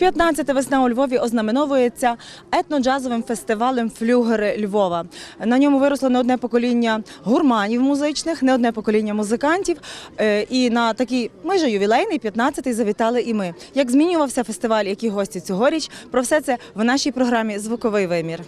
15 весна у Львові ознаменовується етноджазовим фестивалем Флюгери Львова. На ньому виросло не одне покоління гурманів музичних, не одне покоління музикантів. Е, І на такий майже ювілейний 15-й завітали і ми. Як змінювався фестиваль, які гості цьогоріч? Про все це в нашій програмі Звуковий вимір.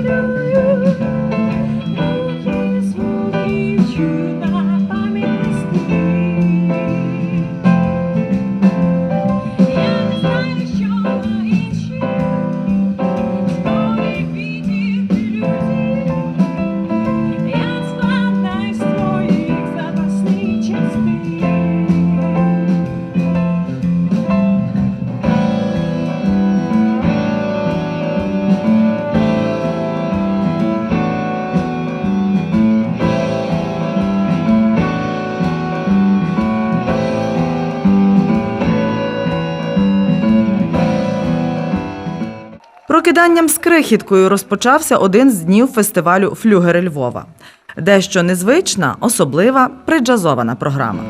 Ще люблю, Прокиданням з крихіткою розпочався один з днів фестивалю Флюгери Львова. Дещо незвична, особлива, приджазована програма.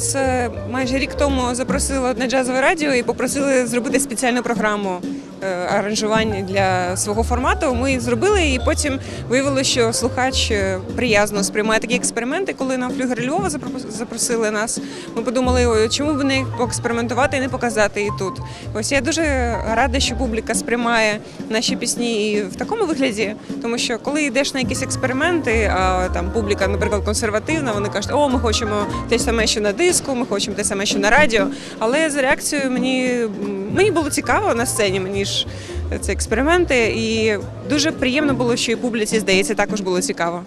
Нас е, майже рік тому запросили на джазове радіо і попросили зробити спеціальну програму е, аранжування для свого формату. Ми зробили, і потім виявилося, що слухач е, приязно сприймає такі експерименти. Коли на флюгер Львова запросили нас, ми подумали, чому б не поекспериментувати і не показати і тут. Ось я дуже рада, що публіка сприймає наші пісні і в такому вигляді, тому що коли йдеш на якісь експерименти, а там публіка, наприклад, консервативна, вони кажуть, о, ми хочемо те саме, що на диску, ми хочемо те саме, що на радіо. Але за реакцією мені, мені було цікаво на сцені, мені ж це експерименти, і дуже приємно було, що і публіці, здається, також було цікаво.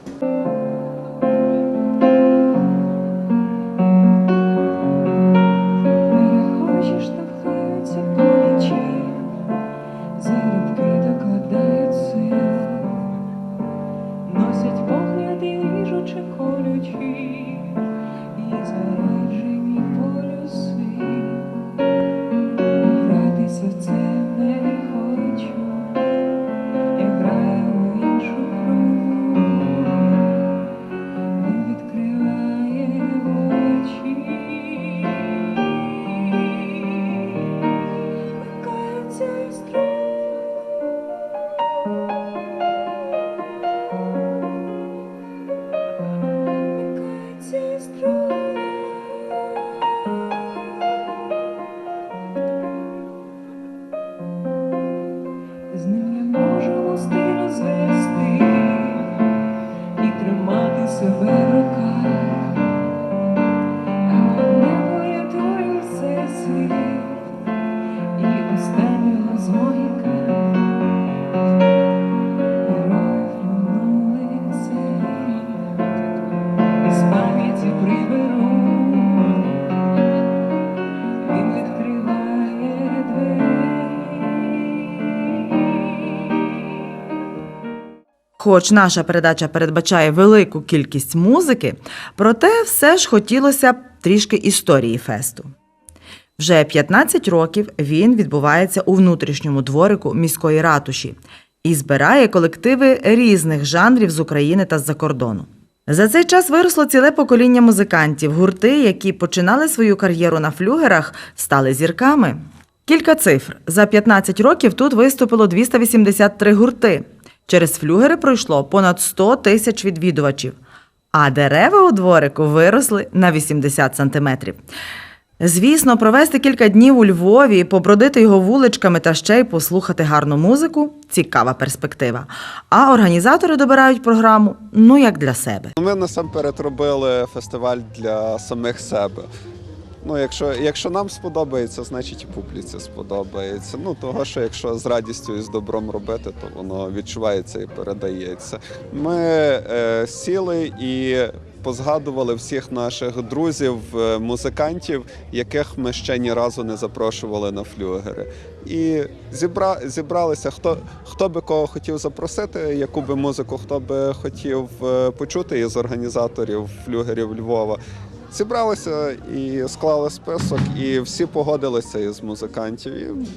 Хоч наша передача передбачає велику кількість музики, проте все ж хотілося б трішки історії фесту. Вже 15 років він відбувається у внутрішньому дворику міської ратуші і збирає колективи різних жанрів з України та з-за кордону. За цей час виросло ціле покоління музикантів. Гурти, які починали свою кар'єру на флюгерах, стали зірками. Кілька цифр. За 15 років тут виступило 283 гурти. Через флюгери пройшло понад 100 тисяч відвідувачів, а дерева у дворику виросли на 80 сантиметрів. Звісно, провести кілька днів у Львові, побродити його вуличками та ще й послухати гарну музику цікава перспектива. А організатори добирають програму ну як для себе. Ми насамперед робили фестиваль для самих себе. Ну, якщо, якщо нам сподобається, значить і публіці сподобається. Ну, того, що якщо з радістю і з добром робити, то воно відчувається і передається. Ми е, сіли і позгадували всіх наших друзів, е, музикантів, яких ми ще ні разу не запрошували на флюгери. І зібра, зібралися, хто, хто би кого хотів запросити, яку би музику, хто би хотів е, почути із організаторів флюгерів Львова. Зібралися і склали список, і всі погодилися із музикантів. І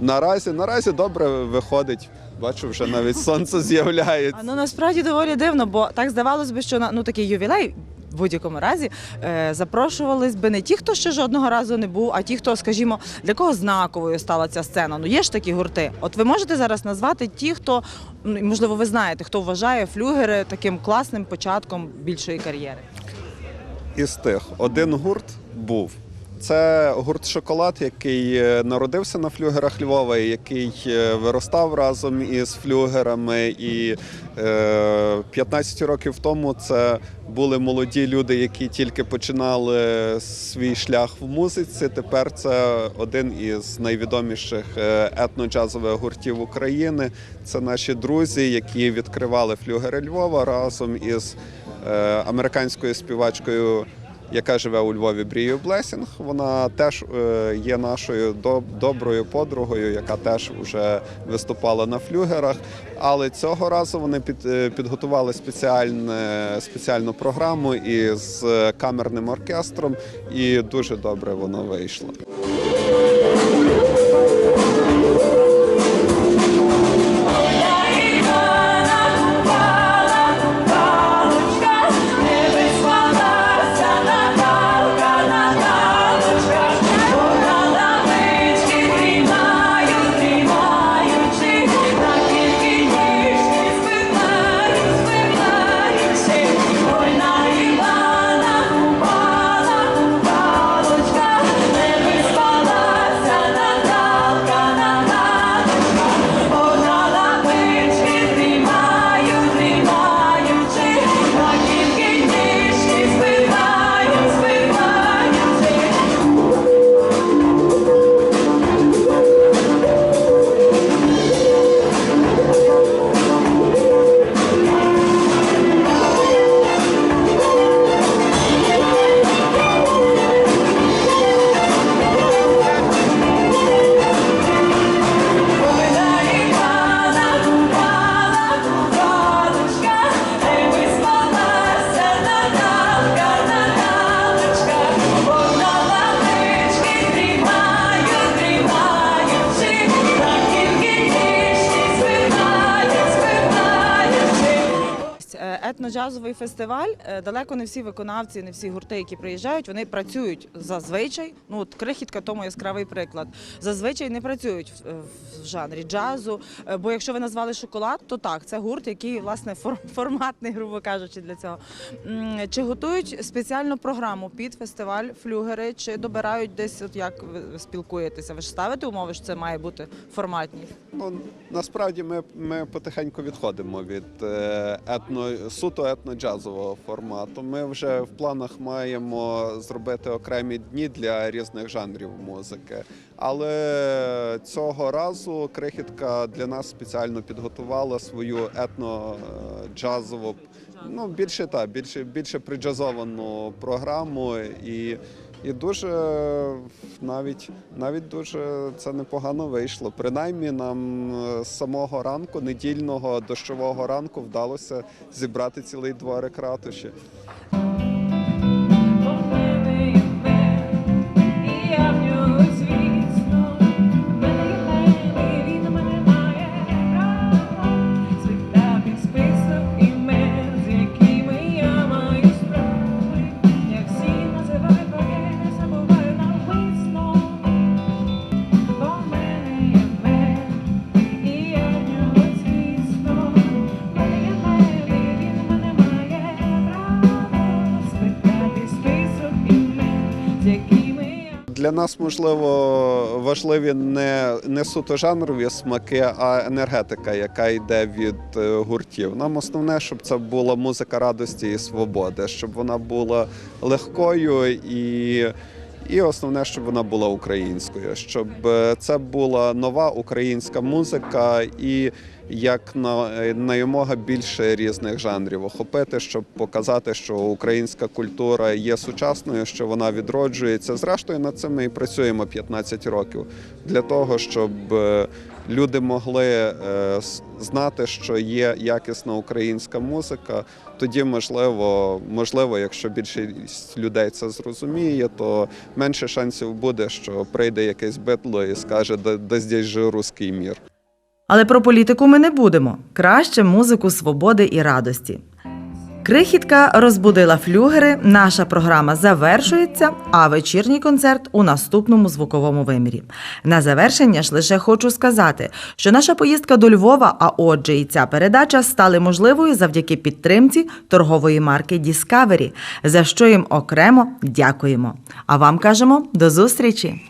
наразі, наразі добре виходить. Бачу, вже навіть сонце з'являється. А ну насправді доволі дивно, бо так здавалось би, що на ну такий ювілей. В будь-якому разі е, запрошувались би не ті, хто ще жодного разу не був, а ті, хто, скажімо, для кого знаковою стала ця сцена. Ну є ж такі гурти. От ви можете зараз назвати ті, хто ну, можливо, ви знаєте, хто вважає флюгери таким класним початком більшої кар'єри. Із тих один гурт був. Це гурт Шоколад, який е, народився на флюгерах Львова, який е, виростав разом із флюгерами. І е, 15 років тому це були молоді люди, які тільки починали свій шлях в музиці. Тепер це один із найвідоміших е, етноджазових гуртів України. Це наші друзі, які відкривали флюгери Львова разом із е, американською співачкою яка живе у Львові Брією Блесінг. Вона теж е, є нашою доб- доброю подругою, яка теж вже виступала на флюгерах. Але цього разу вони під, е, підготували спеціальне, спеціальну програму із е, камерним оркестром, і дуже добре воно вийшло. Етноджазовий фестиваль. е, Далеко не всі виконавці, не всі гурти, які приїжджають, вони працюють зазвичай. Ну от крихітка тому яскравий приклад. Зазвичай не працюють в, жанрі джазу. Е, Бо якщо ви назвали шоколад, то так, це гурт, який власне форматний, грубо кажучи, для цього. Чи готують спеціальну програму під фестиваль флюгери, чи добирають десь, от як ви спілкуєтеся? Ви ж ставите умови, що це має бути форматність? Ну, насправді ми, ми потихеньку відходимо від е, етно, суто етноджазового формату. Ми вже в планах маємо зробити окремі дні для різних жанрів музики. Але цього разу крихітка для нас спеціально підготувала свою етноджазову, ну більше та більше, більше приджазовану програму. І І дуже навіть навіть дуже це непогано вийшло. Принаймні нам е, з самого ранку, недільного дощового ранку, вдалося зібрати цілий дворик ратуші. Для нас можливо важливі не, не суто жанрові смаки, а енергетика, яка йде від е, гуртів. Нам основне, щоб це була музика радості і свободи, щоб вона була легкою і. І основне, щоб вона була українською, щоб е, це була нова українська музика і як на, на якомога більше різних жанрів охопити, щоб показати, що українська культура є сучасною, що вона відроджується. Зрештою, над цим ми і працюємо 15 років для того, щоб е, люди могли е, знати, що є якісна українська музика. Тоді, можливо, можливо, якщо більшість людей це зрозуміє, то менше шансів буде, що прийде якесь битло і скаже, да здесь же русський мір. Але про політику ми не будемо. Краще музику свободи і радості. Крихітка розбудила флюгери. Наша програма завершується, а вечірній концерт у наступному звуковому вимірі. На завершення ж лише хочу сказати, що наша поїздка до Львова, а отже, і ця передача стали можливою завдяки підтримці торгової марки Discovery, за що їм окремо дякуємо. А вам кажемо до зустрічі!